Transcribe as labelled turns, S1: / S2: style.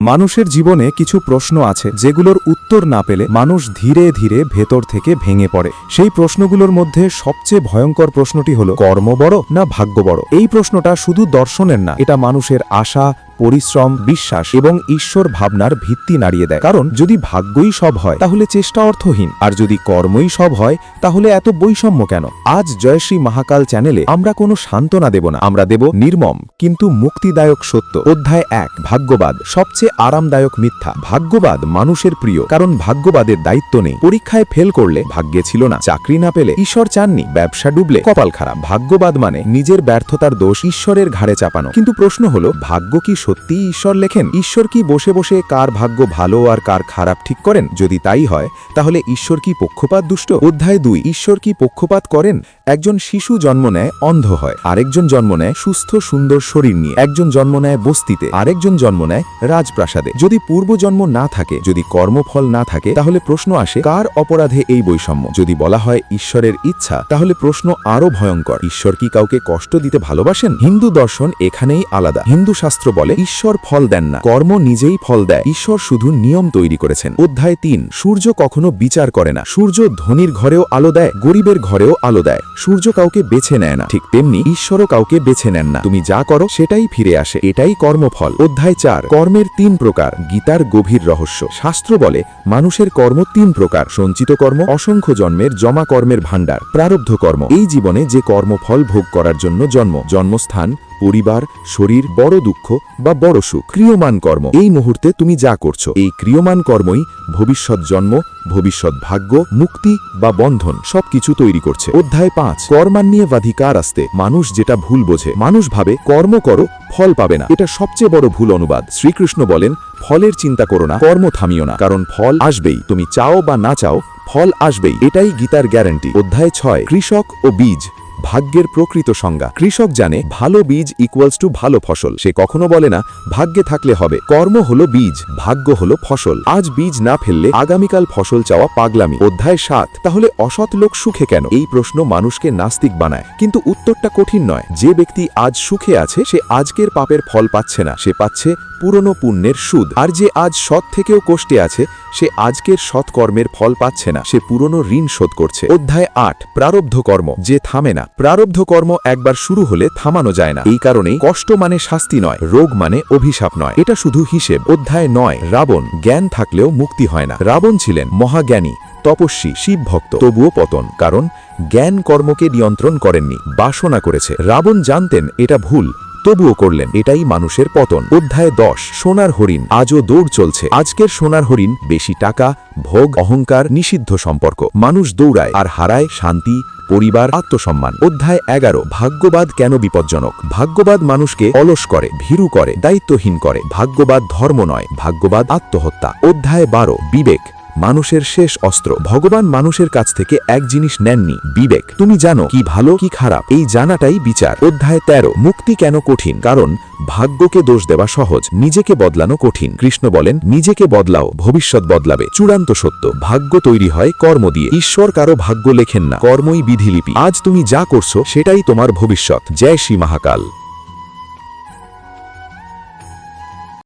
S1: মানুষের জীবনে কিছু প্রশ্ন আছে যেগুলোর উত্তর না পেলে মানুষ ধীরে ধীরে ভেতর থেকে ভেঙে পড়ে। সেই প্রশ্নগুলোর মধ্যে সবচেয়ে ভয়ঙ্কর প্রশ্নটি হলো, কর্ম বড় না ভাগ্য বড়? এই প্রশ্নটা শুধু দর্শনের না, এটা মানুষের আশা পরিশ্রম, বিশ্বাস এবং ঈশ্বর ভাবনার ভিত্তি নাড়িয়ে দেয়। কারণ যদি ভাগ্যই সব হয়, তাহলে চেষ্টা অর্থহীন। আর যদি কর্মই সব হয়, তাহলে এত বৈষম্য কেন? আজ জয়শ্রী মহাকাল চ্যানেলে আমরা কোনো সান্ত্বনা দেব না। আমরা দেব নির্মম, কিন্তু মুক্তিদায়ক সত্য। অধ্যায় এক, ভাগ্যবাদ। সবচেয়ে আরামদায়ক মিথ্যা। ভাগ্যবাদ মানুষের প্রিয়, কারণ ভাগ্যবাদের দায়িত্ব নেই। পরীক্ষায় ফেল করলে ভাগ্যে ছিল না। চাকরি না পেলে ঈশ্বর চাননি। ব্যবসা ডুবলে কপাল খারাপ। ভাগ্যবাদ মানে নিজের ব্যর্থতার দোষ ঈশ্বরের ঘাড়ে চাপানো। কিন্তু প্রশ্ন হলো, ভাগ্য কি সত্যিই ঈশ্বর লেখেন? ঈশ্বর কি বসে বসে কার ভাগ্য ভালো আর কার খারাপ ঠিক করেন? যদি তাই হয়, তাহলে ঈশ্বর কি পক্ষপাত দুষ্ট? অধ্যায় দুই, ঈশ্বর কি পক্ষপাত করেন? একজন শিশু জন্ম নেয়, অন্ধ হয়। আরেকজন জন্ম নেয় সুস্থ, সুন্দর শরীর নিয়ে। একজন জন্ম নেয় বস্তিতে। আরেকজন জন্ম নেয় রাজপ্রাসাদে। যদি পূর্বজন্ম না থাকে, যদি কর্মফল না থাকে, তাহলে প্রশ্ন আসে, কার অপরাধে এই বৈষম্য? যদি বলা হয় ঈশ্বরের ইচ্ছা, তাহলে প্রশ্ন আরও ভয়ঙ্কর। ঈশ্বর কি কাউকে কষ্ট দিতে ভালোবাসেন? হিন্দু দর্শন এখানেই আলাদা। হিন্দু শাস্ত্র বলে ঈশ্বর ফল দেন না, কর্ম নিজেই ফল দেয়। ঈশ্বর শুধু নিয়ম তৈরি করেছেন। অধ্যায় তিন, সূর্য কখনো বিচার করে না। সূর্য ধনীর ঘরেও আলো দেয়, গরিবের ঘরেও আলো দেয়। সূর্য কাউকে বেছে নেয় না। ঠিক তেমনি ঈশ্বরও কাউকে বেছে নেন না। তুমি যা করো, সেটাই ফিরে আসে। এটাই কর্মফল। অধ্যায় চার, কর্মের তিন প্রকার, গীতার গভীর রহস্য। শাস্ত্র বলে, মানুষের কর্ম তিন প্রকার, সঞ্চিত কর্ম, অসংখ্য জন্মের, জমা কর্মের ভাণ্ডার, প্রারব্ধ কর্ম। এই জীবনে যে কর্মফল ভোগ করার জন্য জন্ম, জন্মস্থান পরিবার, শরীর, বড় দুঃখ বা বড় সুখ। ক্রিয়মান কর্ম। এই মুহূর্তে তুমি যা করছ, এই ক্রিয়মান কর্মই ভবিষ্যৎ জন্ম, ভবিষ্যৎ ভাগ্য, মুক্তি বা বন্ধন সবকিছু তৈরি করছে। অধ্যায় পাঁচ। কর্মান্নিয়ে বাধিকার আসতে। মানুষ যেটা ভুল বোঝে, মানুষ ভাবে কর্ম করো, ফল পাবে না। এটা সবচেয়ে বড় ভুল অনুবাদ। শ্রীকৃষ্ণ বলেন, ফলের চিন্তা করো না, কর্ম থামিও না, কারণ ফল আসবেই। তুমি চাও বা না চাও, ফল আসবেই। এটাই গীতার গ্যারান্টি। অধ্যায় ছয়। কৃষক ও বীজ। ভাগ্যের প্রকৃত সংজ্ঞা। কৃষক জানে, ভালো বীজ ইকুয়ালস টু ভালো ফসল। সে কখনো বলে না, ভাগ্যে থাকলে হবে। কর্ম হলো বীজ, ভাগ্য হলো ফসল। আজ বীজ না ফেললে আগামীকাল ফসল চাওয়া পাগলামি। অধ্যায় সাত, তাহলে অসৎ লোক সুখে কেন? এই প্রশ্ন মানুষকে নাস্তিক বানায়। কিন্তু উত্তরটা কঠিন নয়। যে ব্যক্তি আজ সুখে আছে, সে আজকের পাপের ফল পাচ্ছে না। সে পাচ্ছে পুরনো পুণ্যের সুদ। আর যে আজ সৎ থেকেও কষ্টে আছে, সে আজকের সৎকর্মের ফল পাচ্ছে না। সে পুরনো ঋণ শোধ করছে। অধ্যায় আট, প্রারব্ধ কর্ম। যে থামে না। প্রারব্ধ কর্ম একবার শুরু হলে থামানো যায় না। এই কারণেই কষ্ট মানে শাস্তি নয়, রোগ মানে অভিশাপ নয়। এটা শুধু হিসেব। অধ্যায় নয়, রাবণ। জ্ঞান থাকলেও মুক্তি হয় না। রাবণ ছিলেন মহাজ্ঞানী, তপস্বী শিব ভক্ত তবুও পতন। কারণ জ্ঞান কর্মকে নিয়ন্ত্রণ করেননি, বাসনা করেছে। রাবণ জানতেন এটা ভুল। তবুও করলেন, এটাই মানুষের পতন। অধ্যায় দশ, সোনার হরিণ, আজও দৌড় চলছে। আজকের সোনার হরিণ, বেশি টাকা, ভোগ, অহংকার, নিষিদ্ধ সম্পর্ক। মানুষ দৌড়ায় আর হারায় শান্তি, পরিবার, আত্মসম্মান। অধ্যায় এগারো, ভাগ্যবাদ কেন বিপজ্জনক? ভাগ্যবাদ মানুষকে অলস করে, ভীরু করে, দায়িত্বহীন করে। ভাগ্যবাদ ধর্ম নয়, ভাগ্যবাদ আত্মহত্যা। অধ্যায় বারো, বিবেক। মানুষের শেষ অস্ত্র। ভগবান মানুষের কাছ থেকে এক জিনিস নেননি, বিবেক। তুমি জানো কি ভালো, কি খারাপ। এই জানাটাই বিচার। অধ্যায় ১৩ মুক্তি কেন কঠিন? কারণ, ভাগ্যকে দোষ দেওয়া সহজ, নিজেকে বদলানো কঠিন। কৃষ্ণ বলেন, নিজেকে বদলাও, ভবিষ্যৎ বদলাবে। চূড়ান্ত সত্য, ভাগ্য তৈরি হয় কর্ম দিয়ে। ঈশ্বর কারও ভাগ্য লেখেন না, কর্মই বিধিলিপি। আজ তুমি যা করছ, সেটাই তোমার ভবিষ্যৎ। জয় শ্রী মহাকাল।